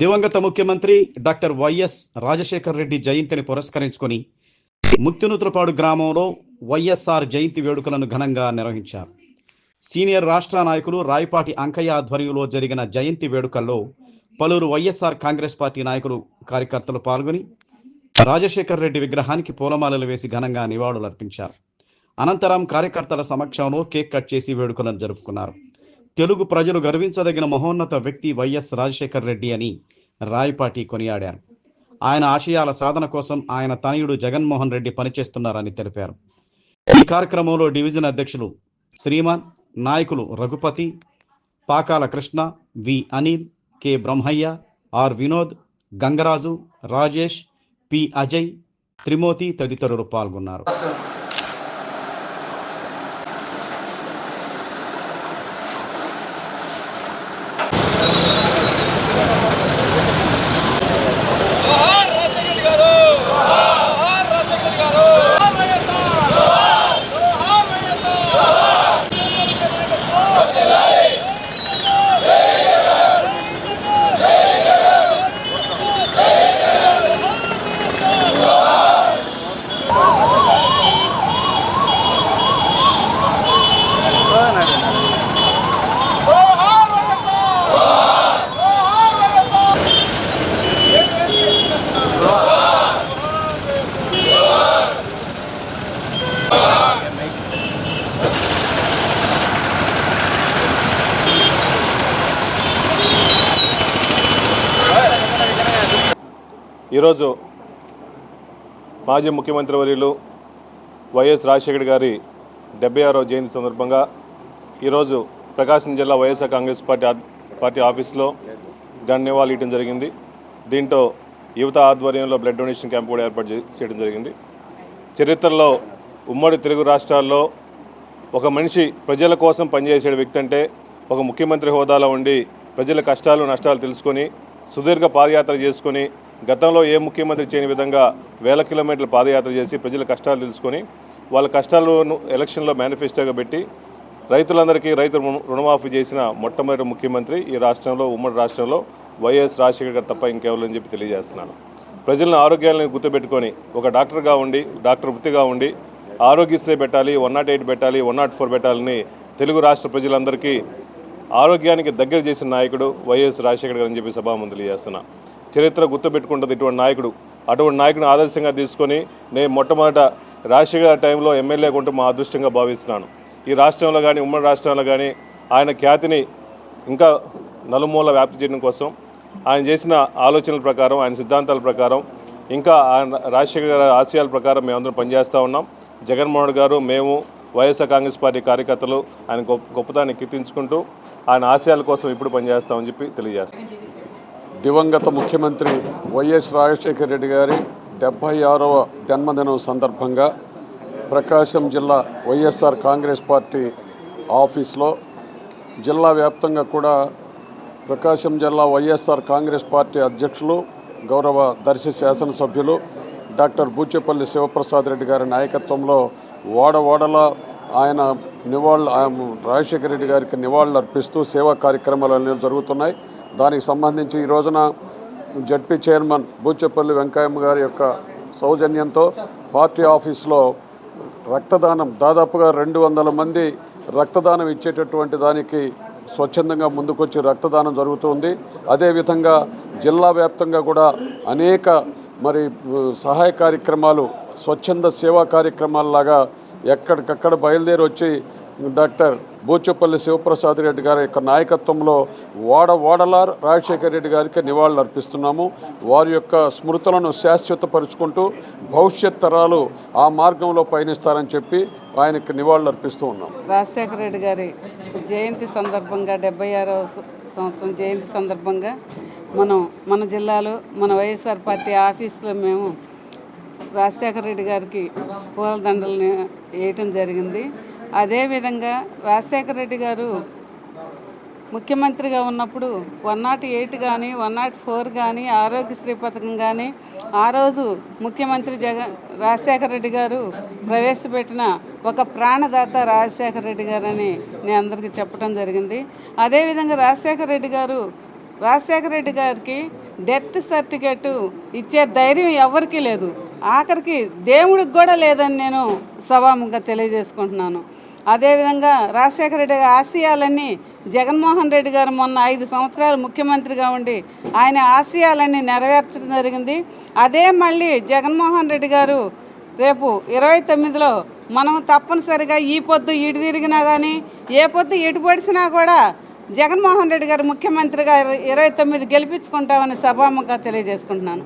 దివంగత ముఖ్యమంత్రి doctor YS Rajasekhar Reddy జయంతిని పురస్కరించుకొని ముక్తినూతులపాడు గ్రామంలో వైఎస్ఆర్ జయంతి వేడుకలను ఘనంగా నిర్వహించారు. సీనియర్ రాష్ట్ర నాయకులు రాయపాటి అంకయ్య ఆధ్వర్యంలో జరిగిన జయంతి వేడుకల్లో పలువురు వైఎస్ఆర్ కాంగ్రెస్ పార్టీ నాయకులు కార్యకర్తలు పాల్గొని రాజశేఖర్ రెడ్డి విగ్రహానికి పూలమాలలు వేసి ఘనంగా నివాళులర్పించారు. అనంతరం కార్యకర్తల సమక్షంలో కేక్ కట్ చేసి వేడుకలను జరుపుకున్నారు. తెలుగు ప్రజలు గర్వించదగిన మహోన్నత వ్యక్తి వైఎస్ రాజశేఖర్ రెడ్డి అని రాయపాటి కొనియాడారు. ఆయన ఆశయాల సాధన కోసం ఆయన తనయుడు జగన్మోహన్ రెడ్డి పనిచేస్తున్నారని తెలిపారు. ఈ కార్యక్రమంలో డివిజన్ అధ్యక్షులు శ్రీమాన్ నాయకులు Raghupathi Pakala Krishna V Anil K Brahmaiah R Vinod Gangaraju Rajesh P Ajay Timothy తదితరులు పాల్గొన్నారు. ఈరోజు మాజీ ముఖ్యమంత్రి వర్యులు వైఎస్ రాజశేఖర్ గారి డెబ్బై ఆరో జయంతి సందర్భంగా ఈరోజు ప్రకాశం జిల్లా వైఎస్ఆర్ కాంగ్రెస్ పార్టీ పార్టీ ఆఫీస్లో గన్ నివాళులు ఇవ్వడం జరిగింది. దీంతో యువత ఆధ్వర్యంలో బ్లడ్ డొనేషన్ క్యాంప్ కూడా ఏర్పాటు చేయడం జరిగింది. చరిత్రలో ఉమ్మడి తెలుగు రాష్ట్రాల్లో ఒక మనిషి ప్రజల కోసం పనిచేసే వ్యక్తి అంటే ఒక ముఖ్యమంత్రి హోదాలో ఉండి ప్రజల కష్టాలు నష్టాలు తెలుసుకొని సుదీర్ఘ పాదయాత్ర చేసుకొని గతంలో ఏ ముఖ్యమంత్రి చేయని విధంగా వేల కిలోమీటర్ల పాదయాత్ర చేసి ప్రజల కష్టాలు తెలుసుకొని వాళ్ళ కష్టాలను ఎలక్షన్లో మేనిఫెస్టోగా పెట్టి రైతులందరికీ రైతు రుణమాఫీ చేసిన మొట్టమొదటి ముఖ్యమంత్రి ఈ రాష్ట్రంలో ఉమ్మడి రాష్ట్రంలో వైఎస్ రాజశేఖర్ గారు తప్ప ఇంకెవరని చెప్పి తెలియజేస్తున్నాను. ప్రజలను ఆరోగ్యాలను గుర్తుపెట్టుకొని ఒక డాక్టర్గా ఉండి డాక్టర్ వృత్తిగా ఉండి ఆరోగ్యశ్రీ పెట్టాలి వన్ నాట్ ఎయిట్ పెట్టాలి వన్ నాట్ ఫోర్ పెట్టాలని తెలుగు రాష్ట్ర ప్రజలందరికీ ఆరోగ్యానికి దగ్గర చేసిన నాయకుడు వైఎస్ రాజశేఖర్ గారు అని చెప్పి సభాముందు చేస్తున్నా చరిత్ర గుర్తుపెట్టుకుంటుంది ఇటువంటి నాయకుడు. అటువంటి నాయకుని ఆదర్శంగా తీసుకొని నేను మొట్టమొదట రాజశేఖర్ టైంలో ఎమ్మెల్యేగా ఉంటూ మా అదృష్టంగా భావిస్తున్నాను. ఈ రాష్ట్రంలో కానీ ఉమ్మడి రాష్ట్రంలో కానీ ఆయన ఖ్యాతిని ఇంకా నలుమూల వ్యాప్తి చేయడం కోసం ఆయన చేసిన ఆలోచనల ప్రకారం ఆయన సిద్ధాంతాల ప్రకారం ఇంకా ఆయన రాజశేఖర్ గారి ఆశయాల ప్రకారం మేమందరం పనిచేస్తూ ఉన్నాం. జగన్మోహన్ గారు మేము వైఎస్ఆర్ కాంగ్రెస్ పార్టీ కార్యకర్తలు ఆయన గొప్ప గొప్పదాన్ని కీర్తించుకుంటూ ఆయన ఆశయాల కోసం ఇప్పుడు పనిచేస్తామని చెప్పి తెలియజేస్తాం. దివంగత ముఖ్యమంత్రి వైఎస్ రాజశేఖర రెడ్డి గారి డెబ్భై ఆరవ జన్మదినం సందర్భంగా ప్రకాశం జిల్లా వైఎస్ఆర్ కాంగ్రెస్ పార్టీ ఆఫీస్లో జిల్లా వ్యాప్తంగా కూడా ప్రకాశం జిల్లా వైఎస్ఆర్ కాంగ్రెస్ పార్టీ అధ్యక్షులు గౌరవ దర్శి శాసనసభ్యులు డాక్టర్ బూచేపల్లి శివప్రసాద్ రెడ్డి గారి నాయకత్వంలో ఓడ ఆయన నివాళులు రాజశేఖర రెడ్డి గారికి నివాళులు అర్పిస్తూ సేవా కార్యక్రమాలు అనేవి జరుగుతున్నాయి. దానికి సంబంధించి ఈ రోజున జడ్పీ చైర్మన్ బూచెపల్లి వెంకయ్యమ్మ గారి యొక్క సౌజన్యంతో పార్టీ ఆఫీస్లో రక్తదానం దాదాపుగా రెండు వందల మంది రక్తదానం ఇచ్చేటటువంటి దానికి స్వచ్ఛందంగా ముందుకొచ్చి రక్తదానం జరుగుతుంది. అదేవిధంగా జిల్లా వ్యాప్తంగా కూడా అనేక మరి సహాయ కార్యక్రమాలు స్వచ్ఛంద సేవా కార్యక్రమాలలాగా ఎక్కడికక్కడ బయలుదేరి వచ్చి డాక్టర్ బూచపల్లి శివప్రసాద్ రెడ్డి గారి యొక్క నాయకత్వంలో వాడ వాడలా రాజశేఖర రెడ్డి గారికి నివాళులు అర్పిస్తున్నాము. వారి యొక్క స్మృతులను శాశ్వతపరుచుకుంటూ భవిష్యత్ తరాలు ఆ మార్గంలో పయనిస్తారని చెప్పి ఆయనకి నివాళులు అర్పిస్తూ ఉన్నాం. రాజశేఖర రెడ్డి గారి జయంతి సందర్భంగా డెబ్బై ఆరవ సంవత్సరం జయంతి సందర్భంగా మనం మన జిల్లాలో మన వైఎస్ఆర్ పార్టీ ఆఫీస్లో మేము రాజశేఖర రెడ్డి గారికి పూలదండల్ని వేయటం జరిగింది. అదేవిధంగా రాజశేఖర రెడ్డి గారు ముఖ్యమంత్రిగా ఉన్నప్పుడు వన్ నాట్ ఎయిట్ కానీ వన్ నాట్ ఫోర్ కానీ ఆరోగ్యశ్రీ పథకం కానీ ఆ రోజు ముఖ్యమంత్రి జగన్ రాజశేఖర రెడ్డి గారు ప్రవేశపెట్టిన ఒక ప్రాణదాత రాజశేఖర రెడ్డి గారు అని నేను అందరికీ చెప్పడం జరిగింది. అదేవిధంగా రాజశేఖర రెడ్డి గారు రాజశేఖర రెడ్డి గారికి డెత్ సర్టిఫికేట్ ఇచ్చే ధైర్యం ఎవరికీ లేదు. ఆఖరికి దేవుడికి కూడా లేదని నేను సభాముఖంగా తెలియజేసుకుంటున్నాను. అదేవిధంగా రాజశేఖర రెడ్డి గారి ఆశయాలన్నీ జగన్మోహన్ రెడ్డి గారు మొన్న ఐదు సంవత్సరాలు ముఖ్యమంత్రిగా ఉండి ఆయన ఆశయాలన్నీ నెరవేర్చడం జరిగింది. అదే మళ్ళీ జగన్మోహన్ రెడ్డి గారు రేపు ఇరవై తొమ్మిదిలో మనం తప్పనిసరిగా ఈ పొద్దు ఇటు తిరిగినా కానీ ఏ పొద్దు ఇటు పడిసినా కూడా జగన్మోహన్ రెడ్డి గారు ముఖ్యమంత్రిగా ఇరవై తొమ్మిది గెలిపించుకుంటామని సభాముఖంగా తెలియజేసుకుంటున్నాను.